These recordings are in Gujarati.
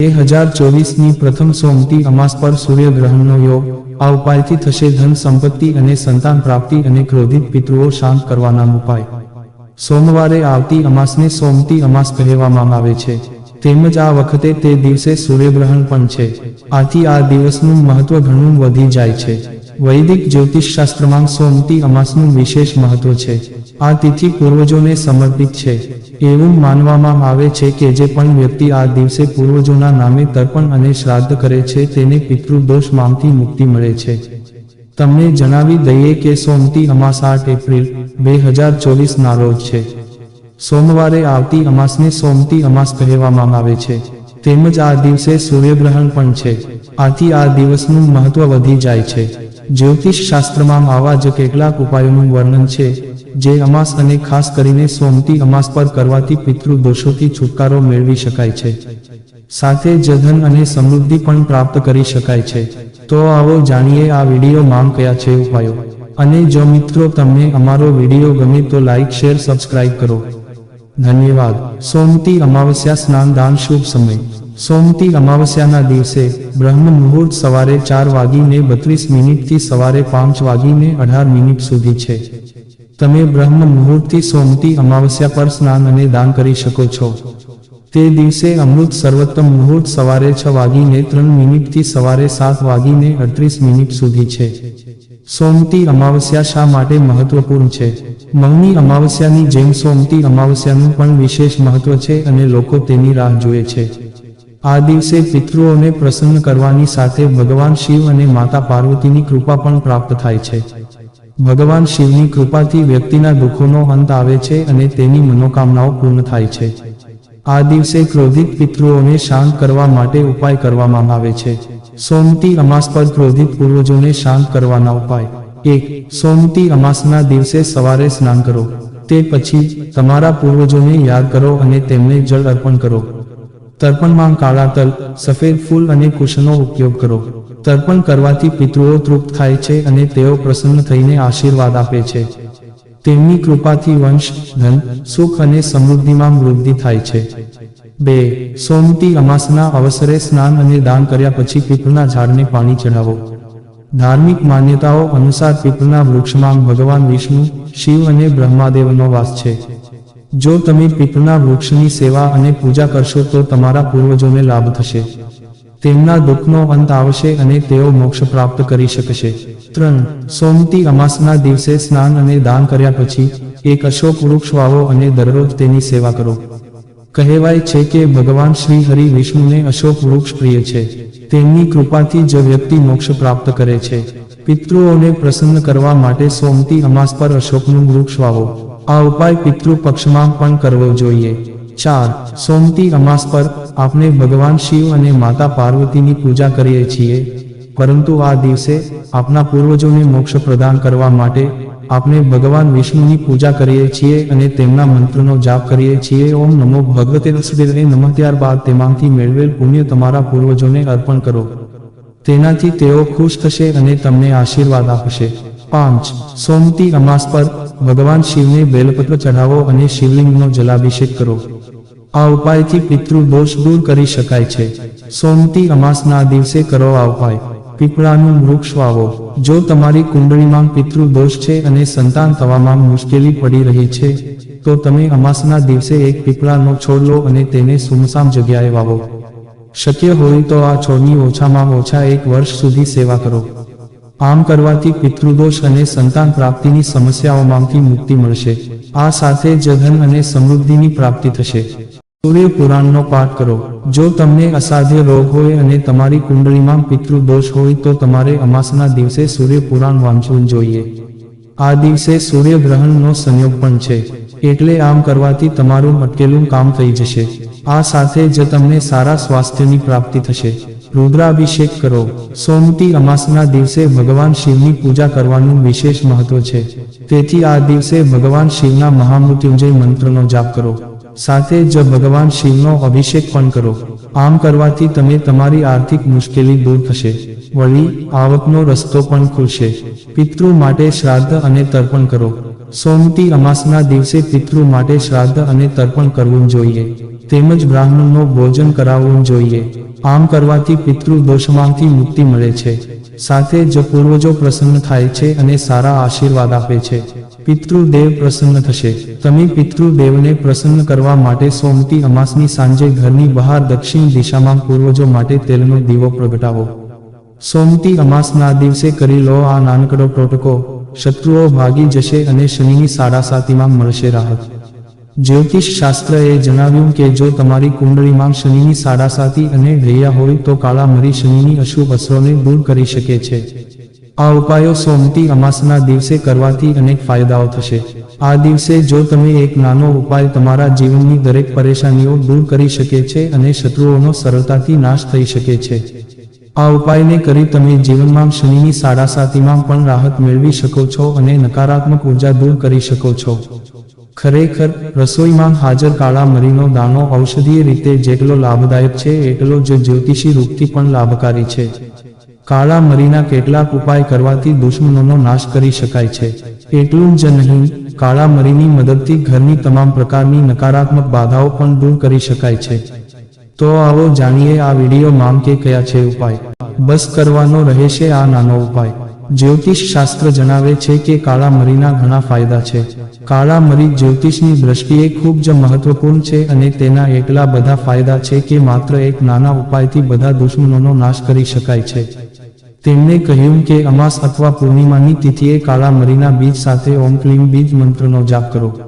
બે હજાર પ્રથમ સોમતી અમાસ પર સૂર્યગ્રહણનો યોગ, આ ઉપાયથી થશે ધન સંપત્તિ અને સંતાન પ્રાપ્તિ અને ક્રોધિત પિતૃઓ શાંત કરવાના ઉપાય. સોમવારે આવતી અમાસને સોમતી અમાસ કહેવામાં આવે છે. તેમજ આ વખતે તે દિવસે સૂર્યગ્રહણ પણ છે. આથી આ દિવસનું મહત્વ ઘણું વધી જાય છે. વૈદિક જ્યોતિષશાસ્ત્રમાં સોમતી અમાસનું વિશેષ મહત્વ છે. આ તિથિ પૂર્વજોને સમર્પિત છે. એવું માનવામાં આવે છે કે જે પણ વ્યક્તિ આ દિવસે પૂર્વજોના નામે તર્પણ અને શ્રાદ્ધ કરે છે, તેને પિતૃદોષમાંથી મુક્તિ મળે છે. તમને જણાવી દઈએ કે સોમતી અમાસ આઠ એપ્રિલ, બે હજાર ચોવીસના રોજ છે. સોમવારે આવતી અમાસને સોમતી અમાસ કહેવામાં આવે છે. તેમજ આ દિવસે સૂર્યગ્રહણ પણ છે. આથી આ દિવસનું મહત્વ વધી જાય છે. જ્યોતિષ શાસ્ત્રમાં આવા જ કેટલાક ઉપાયોનું વર્ણન છે, જે અમાસ અને ખાસ કરીને સોમતી અમાસ પર કરવાથી પિતૃ દોષોથી છુટકારો મેળવી શકાય છે. સાથે જ અને સમૃદ્ધિ પણ પ્રાપ્ત કરી શકાય છે. તો આવો જાણીએ આ વિડીયોમાં કયા છે ઉપાયો. અને જો મિત્રો તમને અમારો વીડિયો ગમે તો લાઇક શેર, સબસ્ક્રાઇબ કરો. ધન્યવાદ. સોમતી અમાવસ્યા સ્નાન, દાન, શુભ સમય. સોમતી અમાવસ્યાના દિવસે બ્રહ્મ મુહૂર્ત સવારે ચાર વાગીને બત્રીસ મિનિટથી સવારે પાંચ વાગીને અઢાર મિનિટ સુધી છે. તમે બ્રહ્મ મુહૂર્તથી સોમતી અમાવસ્યા પર સ્નાન અને દાન કરી શકો છો. તે દિવસે અમૃત સર્વોત્તમ મુહૂર્ત સવારે છ વાગીને ત્રણ મિનિટથી સવારે સાત વાગીને અડત્રીસ મિનિટ સુધી છે. સોમતી અમાવસ્યા શા માટે મહત્વપૂર્ણ છે? મૌની અમાવસ્યાની જેમ સોમતી અમાવસ્યાનું પણ વિશેષ મહત્વ છે અને લોકો તેની રાહ જુએ છે. આ દિવસે પિતૃઓને પ્રસન્ન કરવાની સાથે ભગવાન શિવ અને માતા પાર્વતીની કૃપા પણ પ્રાપ્ત થાય છે. ભગવાન શિવની કૃપાથી વ્યક્તિના દુઃખોનો અંત આવે છે અને તેની મનોકામનાઓ પૂર્ણ થાય છે. આ દિવસે ક્રોધિત પિતૃઓને શાંત કરવા માટે ઉપાય કરવામાં આવે છે. સોમતી અમાસ પર ક્રોધિત પૂર્વજોને શાંત કરવાના ઉપાય. એક, સોમતી અમાસના દિવસે સવારે સ્નાન કરો. તે પછી તમારા પૂર્વજોને યાદ કરો અને તેમને જળ અર્પણ કરો. તર્પણમાં કાળા તલ સફેદ ફૂલ અને કુશનો ઉપયોગ કરો. તર્પણ કરવાથી પિતૃઓ તૃપ્ત થાય છે અને તેઓ પ્રસન્ન થઈને આશીર્વાદ આપે છે. તેમની કૃપાથી વંશ, ધન, સુખ અને સમૃદ્ધિમાં વૃદ્ધિ થાય છે. બે, સોમતી અમાસના અવસરે સ્નાન અને દાન કર્યા પછી પીપળના ઝાડને પાણી ચઢાવો. ધાર્મિક માન્યતાઓ અનુસાર પીપળના વૃક્ષમાં ભગવાન વિષ્ણુ, શિવ અને બ્રહ્માદેવનો વાસ છે. જો તમે પીપળના વૃક્ષની સેવા અને પૂજા કરશો તો તમારા પૂર્વજોને લાભ થશે. તેમના દુઃખનો અંત આવશે અને તેઓ મોક્ષ પ્રાપ્ત કરી શકશે. ત્રણ, સોમતી અમાસના દિવસે સ્નાન અને દાન કર્યા પછી એક અશોક વૃક્ષ વાવો અને દરરોજ તેની સેવા કરો. કહેવાય છે કે ભગવાન શ્રી હરિ વિષ્ણુને અશોક વૃક્ષ પ્રિય છે. તેમની કૃપાથી જ વ્યક્તિ મોક્ષ પ્રાપ્ત કરે છે. પિતૃઓને પ્રસન્ન કરવા માટે સોમતી અમાસ પર અશોકનું વૃક્ષ વાવો. આ ઉપાય પિતૃ પક્ષમાં પણ કરવો જોઈએ. ચાર, સોમતી અમાસ પર આપણે ભગવાન શિવ અને માતા પાર્વતીની પૂજા કરીએ છીએ. પરંતુ આ દિવસે આપના પૂર્વજોને મોક્ષ પ્રદાન કરવા માટે આપણે ભગવાન વિષ્ણુની પૂજા કરીએ છીએ અને તેમના મંત્રનો જાપ કરીએ છીએ. ઓમ નમો ભગવતે નમઃ. ત્યારબાદ તેમાંથી મેળવેલ પુણ્ય તમારા પૂર્વજોને અર્પણ કરો. તેનાથી તેઓ ખુશ થશે અને તમને આશીર્વાદ આપશે. પાંચ. સોમતી અમાસ પર ભગવાન શિવને બેલપત્ર ચઢાવો અને શિવલિંગનો જલાભિષેક કરો. આ ઉપાયથી પિતૃ દોષ દૂર કરી શકાય છે. સોમતી અમાસના દિવસે કરો આ ઉપાય. પીપળાનું વૃક્ષ વાવો. જો તમારી કુંડળીમાં પિતૃ દોષ છે અને સંતાન થવામાં મુશ્કેલી પડી રહી છે, તો તમે અમાસના દિવસે એક પીપળાનો છોડ લો અને તેને સુમસામ જગ્યાએ વાવો. શક્ય હોય તો આ છોડની ઓછામાં ઓછા એક વર્ષ સુધી સેવા કરો. આમ કરવાથી પિતૃદોષ અને સંતાન પ્રાપ્તિની સમસ્યાઓમાંથી મુક્તિ મળશે. આ સાથે જ ધન અને સમૃદ્ધિની પ્રાપ્તિ થશે. સૂર્ય પુરાણનો પાઠ કરો. જો તમને અસાધ્ય રોગ હોય અને તમારી કુંડળીમાં પિતૃ દોષ હોય તો તમારે અમાસના દિવસે સૂર્ય પુરાણ વાંચવું જોઈએ. આ દિવસે સૂર્ય ગ્રહણનો સંયોગ પણ છે. એટલે આમ કરવાથી તમારું અટકેલું કામ થઈ જશે. આ સાથે જ તમને સારા સ્વાસ્થ્યની પ્રાપ્તિ થશે. રુદ્રાભિષેક કરો. સોમતી અમાસના દિવસે ભગવાન શિવની પૂજા કરવાનું વિશેષ મહત્વ છે. તેથી આ દિવસે ભગવાન શિવના મહામૃત્યુંજય મંત્રનો જાપ કરો. સાથે જ ભગવાન શિવનો અભિષેક પણ કરો. આમ કરવાથી તમે તમારી આર્થિક મુશ્કેલી દૂર થશે. વળી, આવકનો રસ્તો પણ ખુલશે. પિતૃ માટે શ્રાદ્ધ અને તર્પણ કરો. સોમતી અમાસના દિવસે પિતૃ માટે શ્રાદ્ધ અને તર્પણ કરવું જોઈએ. તેમજ બ્રાહ્મણનો ભોજન કરાવવું જોઈએ. આમ કરવાથી પિતૃ દોષમાંથી મુક્તિ મળે છે. સાથે જ પૂર્વજો પ્રસન્ન થાય છે અને સારા આશીર્વાદ આપે છે. પિતૃદેવ પ્રસન્ન થશે. તમે પિતૃદેવને પ્રસન્ન કરવા માટે સોમતી અમાસની સાંજે ઘરની બહાર દક્ષિણ દિશામાં પૂર્વજો માટે તેલનો દીવો પ્રગટાવો. સોમતી અમાસના દિવસે કરી લો આ નાનકડો ટોટકો. શત્રુઓ ભાગી જશે અને શનિની સાડા સાતીમાં મળશે રાહત. જ્યોતિષ શાસ્ત્રએ જણાવ્યું કે જો તમારી કુંડળીમાં શનિની સાડાસાતી અને ઢૈયા હોય તો કાળા મરી શનિની અશુભ અસરોને દૂર કરી શકે છે. આ ઉપાયો સોમતી અમાસના દિવસે કરવાથી અનેક ફાયદાઓ થશે. આ દિવસે જો તમે એક નાનો ઉપાય તમારા જીવનની દરેક પરેશાનીઓ દૂર કરી શકે છે અને શત્રુઓનો સરળતાથી નાશ થઈ શકે છે. આ ઉપાયને કરી તમે જીવનમાં શનિની સાડાસાતીમાં પણ રાહત મેળવી શકો છો અને નકારાત્મક ઊર્જા દૂર કરી શકો છો. ખરેખર રસોઈમાં હાજર કાળા મરીનો દાણો ઔષધીય રીતે જેટલો લાભદાયક છે, એટલો જ જ્યોતિષી રૂપથી પણ લાભકારી છે. કાળા મરીના કેટલાક ઉપાય કરવાથી દુશ્મનોનો નાશ કરી શકાય છે. એટલું જ નહીં, કાળા મરીની મદદથી ઘરની તમામ પ્રકારની નકારાત્મક બાધાઓ પણ દૂર કરી શકાય છે. તો આવો જાણીએ આ વિડીયોમાં કે કયા છે ઉપાય. બસ કરવાનો રહેશે આ નાનો ઉપાય. જ્યોતિષ શાસ્ત્ર જણાવે છે કે કાળા મરીના ઘણા ફાયદા છે. કાળા મરી જ્યોતિષની દ્રષ્ટિએ ખૂબ જ મહત્વપૂર્ણ છે અને તેના એટલા બધા ફાયદા છે કે માત્ર એક નાના ઉપાયથી બધા દુશ્મનોનો નાશ કરી શકાય છે. તેમણે કહ્યું કે અમાસ અથવા પૂર્ણિમાની તિથિએ કાળા મરીના બીજ સાથે ઓમ ક્લીમ બીજ મંત્રનો જાપ કરો.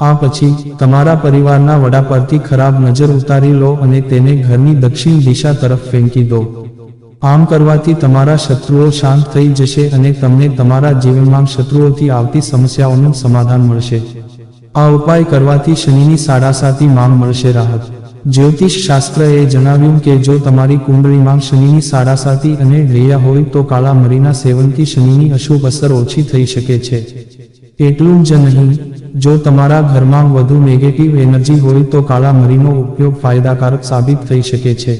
આ પછી તમારા પરિવારના વડા પરથી ખરાબ નજર ઉતારી લો અને તેને ઘરની દક્ષિણ દિશા તરફ ફેંકી દો. આમ કરવાથી તમારા શત્રુઓ શાંત થઈ જશે અને તમને તમારા જીવનમાં શત્રુઓથી આવતી સમસ્યાઓનું સમાધાન મળશે. આ ઉપાય કરવાથી શનિની સાડાસાતી માંગ મળશે રાહત. જ્યોતિષ શાસ્ત્રએ જણાવ્યું કે જો તમારી કુંડળીમાં શનિની સાડાસાતી અને રહ્યા હોય તો કાળા મરીના સેવનથી શનિની અશુભ અસર ઓછી થઈ શકે છે. એટલું જ નહીં, જો તમારા ઘરમાં વધુ નેગેટિવ એનર્જી હોય તો કાળા મરીનો ઉપયોગ ફાયદાકારક સાબિત થઈ શકે છે.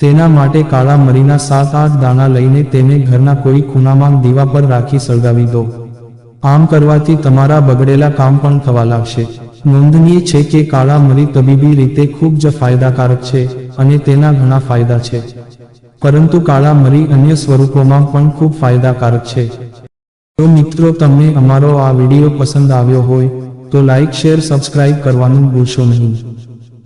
તેના માટે કાળા મરીના સાત આઠ દાણા લઈને તેને ઘરના કોઈ ખૂણામાં દીવા પર રાખી સળગાવી દો. આમ કરવાથી તમારા બગડેલા કામ પણ થવા લાગશે. નોંધનીય છે કે કાળા મરી તબીબી રીતે ખૂબ જ ફાયદાકારક છે અને તેના ઘણા ફાયદા છે. પરંતુ કાળા મરી અન્ય સ્વરૂપોમાં પણ ખૂબ ફાયદાકારક છે. જો મિત્રો તમને અમારો આ વીડિયો પસંદ આવ્યો હોય, તો લાઇક શેર, સબસ્ક્રાઇબ કરવાનું ભૂલશો નહીં.